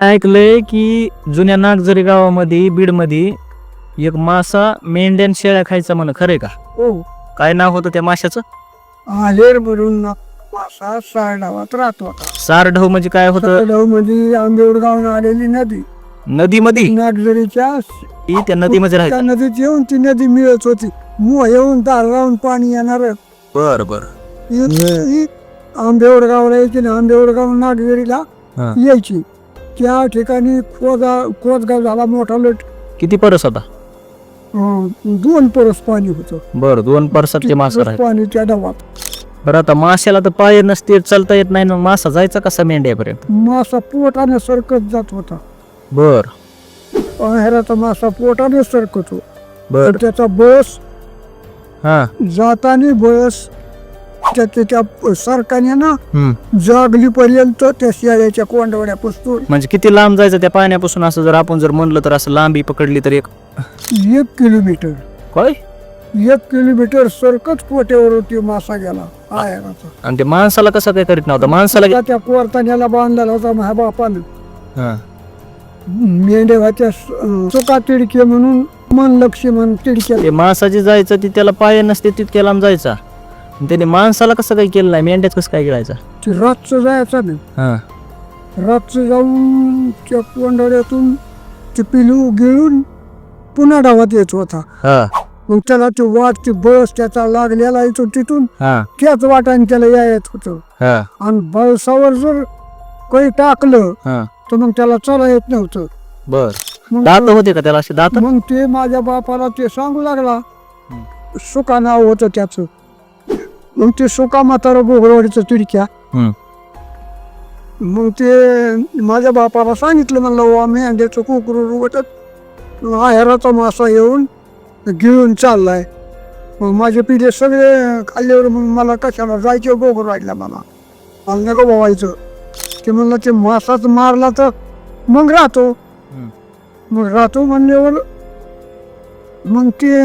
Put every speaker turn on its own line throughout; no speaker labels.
ऐकलंय की जुन्या नागझरी गावामध्ये बीडमध्ये एक मासा मेंढ्यान शेळ्या खायचा म्हण खरंय का?
हो.
काय नाव होतं त्या माशाचं?
आलेर भरून मासा सारडावात राहत होता.
सारढव म्हणजे काय होतं?
सारडावमध्ये आंबेवडगावून आलेली नदी.
नदीमध्ये?
नागझरीच्या
ती त्या नदीमध्ये
त्या
राहायचं
नदीत येऊन ती नदी मिळत होती. मुह येऊन दार लावून पाणी येणार
बर बर.
आंबेवडगावला यायची ना आंबेवडगाव नागझरीला
हा.
यायची. त्या ठिकाणी खोदा खोदगाव झाला मोठा लट.
किती परस होता
अं, दोन परस पाणी होतं.
बर दोन परसात ते मासा
पाणी त्या डबात
बरं आता माशाला तर पाय नसते चालता येत नाही ना मासा जायचा कसा मेंढ्यापर्यंत?
मासा पोटाने सरकत जात होता.
बर.
बाहेरचा मासा पोटाने सरकतो.
बर.
त्याचा बस
हा.
जाताना बस त्याच्या त्या सरकाने ना
हम्म.
जागली पर्यंत त्या शेळ्याच्या कोंडवड्या पुसतो
म्हणजे किती लांब जायचं त्या पाण्यापासून असं जर आपण जर म्हणलं तर असं लांबी पकडली तर एक
एक किलोमीटर.
काय?
एक किलोमीटर सरकत पोट्यावर होती मासा गेला.
आणि ते माणसाला कसं काय करीत नव्हतं? माणसाला
त्या कोरताण्याला बांधलेला होता माझ्या बापानं. मेंढे होत्या चुका तिडके म्हणून मन लक्ष्मण तिडके
ते माणसाची जायचं ती त्याला पाय नसते तितक्या लांब जायचा. त्याने माणसाला कसं काय केलं नाही? मेंढ्यात कसं काय गिळायचा
ते रातचं जायचं ना
हा.
रातचं जाऊन त्या कोंडाड्यातून ते पिलू गिळून पुन्हा डावात येत होता
हा.
मग त्याला ते वाट ते बस त्याचा लागलेला येतो तिथून
हा.
त्याच वाटाने त्याला यायत होतं.
हा.
आणि बळसावर जर काही टाकलं
हा.
तर मग त्याला चला येत नव्हतं.
बर.
मग
दात होते का त्याला असे दात?
मग ते माझ्या बापाला ते सांगू लागला. सुका नाव होतं त्याचं. मग ते सुका म्हातारा बोगरवाडीचं तिडक्या
हम्म.
मग ते माझ्या बापाला सांगितलं म्हणलं वा मेंढ्याचं कुकरू रुगटत आहेराचा मासा येऊन गिळून चाललाय मग माझे पिढे सगळे खाल्ल्यावर मग मला कशाला जायचं बोगर राहिला मला मला नका बोवायचं ते म्हणलं ते मासाच मारला तर मग राहतो मग राहतो म्हणल्यावर मग ते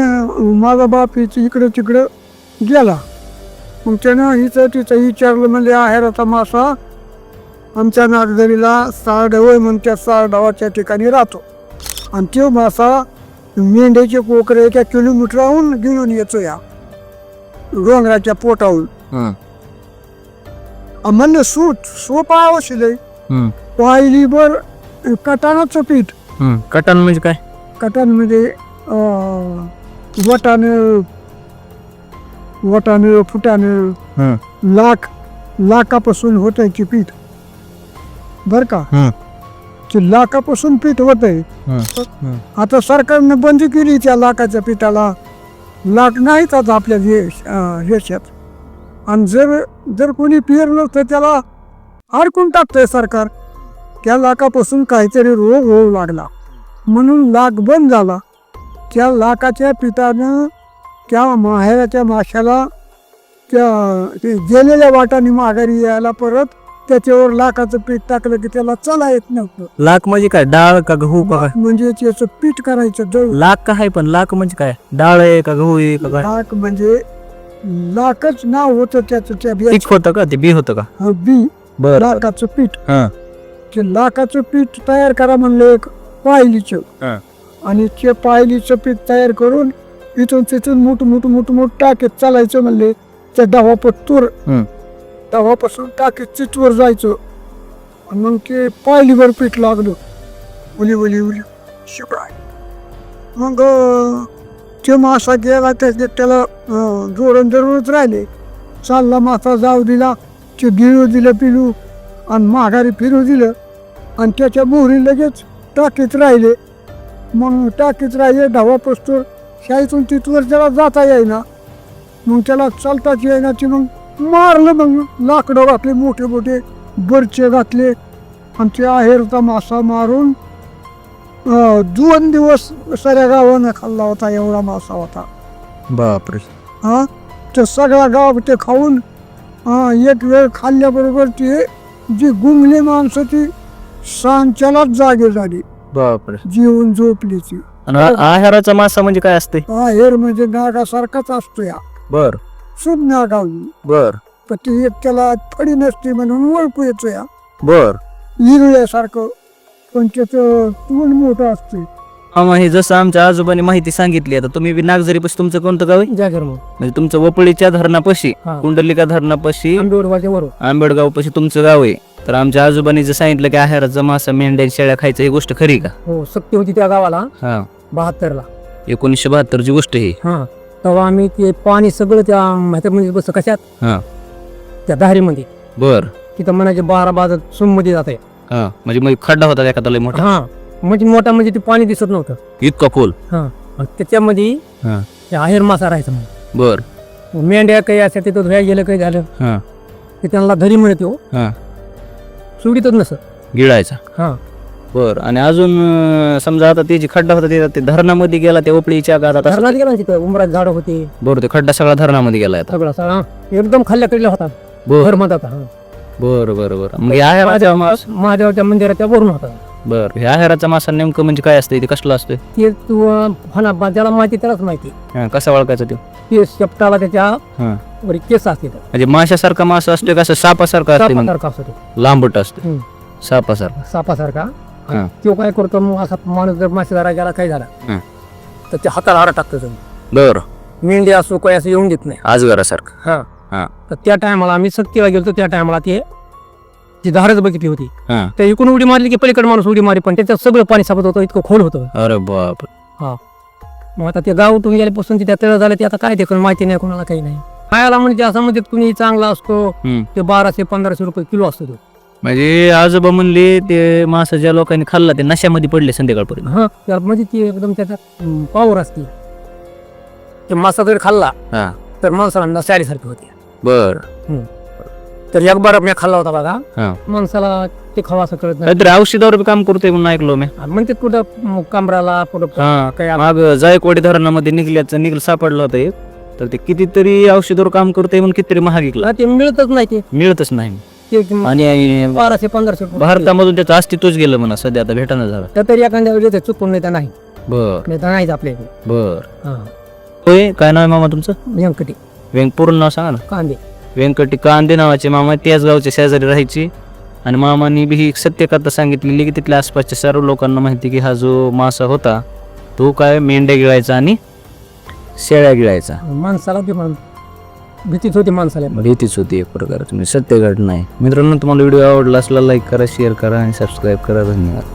माझा बाप इथं इकडं तिकडं गेला मग त्यानं हिचं तिचं विचारलं म्हणजे आहेराचा मासा आमच्या नागदरीला सारडव आहे म्हणून त्या सारडवाच्या ठिकाणी राहतो. आणि तो मासा मेंढ्याचे कोकरे एका किलोमीटरहून घेऊन येतो या डोंगराच्या पोटाहून. म्हणलं सूट सोप आवश्यक
हम्म.
पाहिली बर कटाणाचं पीठ.
कटण म्हणजे काय?
कटांमध्ये अं, वटाणं वटाणं फुटाणं. लाख लाखापासून होत आहे की पीठ? बर का. ते लाखापासून पीठ होत आहे. आता सरकारनं बंदी केली त्या लाखाच्या पिठाला. लाख नाहीत आता आपल्या अं, देशात आणि जर जर कोणी पेरलं तर त्याला अडकून टाकतंय सरकार. त्या लाखापासून काहीतरी रोग होऊ लागला. म्हणून लाख बंद झाला. त्या लाखाच्या पिठानं त्या माहेराच्या माशाला त्या ते गेलेल्या वाटाने माघारी यायला परत त्याच्यावर लाखाचं पीठ टाकलं की त्याला चला येत नव्हतं.
लाख म्हणजे काय? डाळ का गहू का काय?
म्हणजे त्याचं पीठ करायचं दळून
लाख का आहे पण लाख म्हणजे काय? डाळ आहे का गहू आहे का काय?
लाख म्हणजे लाखच नाव होतं त्याचं त्या बियाचं.
पीक होतं का? ते बी होतं का?
हा, बी.
बर.
लाखाचं पीठ.
हा.
ते लाखाचं पीठ तयार करा म्हणलं एक पायलीचं.
हा.
आणि ते पायलीचं पीठ तयार करून इथून तिथून मोठं मोठं मोठं मोठं टाकीत चालायचं म्हणले. त्या डवापत्तूर
हम्म.
डवापासून टाकीत चितवर जायचं. आणि मग ते पायलीवर पीठ लागलं. उली उली उली. शिकाय मग ते मासा गेला त्याच्यात त्याला जोडून जरूरच राहिले. चालला मासा जाऊ दिला. ते गिळू दिलं पिलू आणि माघारी फिरू दिलं. आणि त्याच्या मोहरी लगेच टाकीत राहिले. मग टाकीत राहिले पस्तूर शाळेतून तिथवर त्याला जाता येईना मग त्याला चालताच येईना ते मग मारलं मग लाकडं घातले मोठे मोठे बरचे घातले. आणि ते आहेरचा मासा मारून दोन दिवस सगळ्या गावानं खाल्ला होता एवढा मासा होता.
बापरे.
हा? ते सगळा गाव ते खाऊन हा एक वेळ खाल्ल्याबरोबर ते जी गुंगली माणसं ती सांच्यालाच जागे झाली.
बापरे.
जीवन झोपली ती.
आणि आहाराचा मासा म्हणजे काय असते?
हा हेर म्हणजे नागासारखाच असतो या.
बर.
शुभ नागावी
बर.
पण ती एक त्याला फडी नसते म्हणून ओळखू येतो या.
बर.
इरळ्यासारखं पण त्याचं तोंड मोठं असते.
मामा हे जसं आमच्या आजोबांनी माहिती सांगितली आता तुम्ही बी नागझरीपाशी तुमचं कोणतं गाव आहे?
जागर मग.
म्हणजे तुमचं वपळीच्या धरणापाशी
हा.
कुंडलिका धरणापाशी
आंबेवडवाच्या वर
आंबेडगाव पाशी तुमचं गाव आहे. तर आमच्या आजोबांनी जर सांगितलं की आहाराचा मासा मेंढ्या शेळ्या खायचं ही गोष्ट खरी का?
हो सक्ती होती त्या गावाला.
हा.
बहात्तरला.
एकोणीसशे बहात्तरची गोष्ट ही
हा तेव्हा आम्ही ते पाणी सगळं त्या ह्याच्यामध्ये बस कशात?
हा.
त्या दारीमध्ये
बर.
तिथं म्हणायचे बारा बाजार सुममध्ये जात आहे
हा म्हणजे मग खड्डा होता एखादा लय मोठा?
हा म्हणजे मोठा म्हणजे ते पाणी दिसत नव्हतं.
इतका खोल?
हा त्याच्यामध्ये
हा.
ते आहेर मासा राहायचा मग
बर.
मेंढ्या काही अशा तिथं धुया गेलं काही झालं.
हा.
ते त्यांना धरी म्हणत हो.
हा.
सुडीतच नसत.
गिळायचा.
हा.
बर. आणि अजून अं, समजा आता ते जे खड्डा होता ते- ते धरणामध्ये गेला त्या ओपळीच्या गावात
धरणात गेला ना तिथं उमरात झाडं होते.
बरं ते खड्डा सगळा धरणामध्ये गेला आता.
सगळा सगळा. एकदम खाल्ल्याकडला होता.
बर.
घर म्हणतात हा.
बर बर बर. मग हे आहेराचा मास
महादेवाच्या मंदिराच्या वरून होता.
बर. हे आहेराचा मासा नेमकं म्हणजे काय असतं? ते कसलं असतं?
ते तू अं, फणा बा- ज्याला माहिती त्यालाच माहिती.
हा, कसा ओळखायचा तो?
ते शेपटाला त्याच्या
हा.
वर केस असते तर.
म्हणजे माशासारखा मासा असतो का असं सापासारखा असते मग?
सापासारखा असतो तो.
लांबट असतो.
हम्म.
सापासारखा.
सापासारखा.
हा.
तो काय करतो मग असा माणूस जर मासेदारा गेला काय झाला?
हा.
तर ते हाताला हारा टाकतो तो.
बर.
मेंढी असो काय असं येऊन देत नाही.
आजगरासारखा
हा.
हा.
तर त्या टायमाला आम्ही सक्तीला गेलो त्या टायमाला ते ती धारच बघितली होती.
हा.
त्या इकडून उडी मारली की पलीकडे माणूस उडी मारी पण त्याच्यात सगळं पाणी सापत होतं इतकं खोल होतं.
अरे बाप
मग आता ते गाव उठून गेल्यापासून ते त्या तळ झालं ते आता काय ते कोण माहिती नाही कोणाला काही नाही. खायला म्हणजे असं म्हणजे कुणी चांगला असतो
हम्म.
ते बाराशे पंधराशे रुपये किलो असतो तो.
म्हणजे आजोबा म्हणले ते मासा ज्या लोकांनी खाल्ला ते नशामध्ये पडले संध्याकाळपर्यंत.
हा म्हणजे ती एकदम त्याच्यात पावर असते. ते मासा जर खाल्ला
हा.
तर माणसाला नसायसारखी होती.
बर.
तर एक बार मी खाल्ला होता बघा.
हा.
माणसाला ते खावा असं कळत नाही.
काहीतरी औषधावर बी काम करतोय म्हणून ऐकलो मी.
म्हणते कुठं म, कमराला कुठं
हा
काय
माग जायकवाडी धरणामध्ये निघल्याचं निघल सापडलं होतं एक. तर ते कितीतरी औषधावर काम करतोय म्हणून कितीतरी महाग विकला.
ते मिळतच नाही ते.
मिळतच नाही.
ते
आणि
बाराशे पंधराशे.
भारतामधून त्याचं अस्तित्वच गेलं म्हणा सध्या आता भेटाना झालं.
तर तरी एखाद्या वेळेस चुकून नाही तर नाही.
बर.
नाही तर नाहीच आपल्या.
बर.
हा.
होय काय नाव आहे मामा तुमचं?
व्यंकटी.
व्यंक पूर्ण नाव सांगा ना.
कांदे.
व्यंकटी कांदे नावाचे मामा त्याच गावच्या शेजारी राहायची. आणि मामानी बी ही सत्यकथा सांगितलेली की तिथल्या आसपासच्या सर्व लोकांना माहिती की हा जो मासा होता तो काय मेंढ्या गिळायचा आणि शेळ्या गिळायचा.
माणसाला बी भीतीच होती माणसाला.
भीतीच होती एक प्रकार. तुम्ही सत्य घटना आहे मित्रांनो तुम्हाला व्हिडिओ आवडला असला लाईक करा शेअर करा आणि सबस्क्राईब करा. धन्यवाद.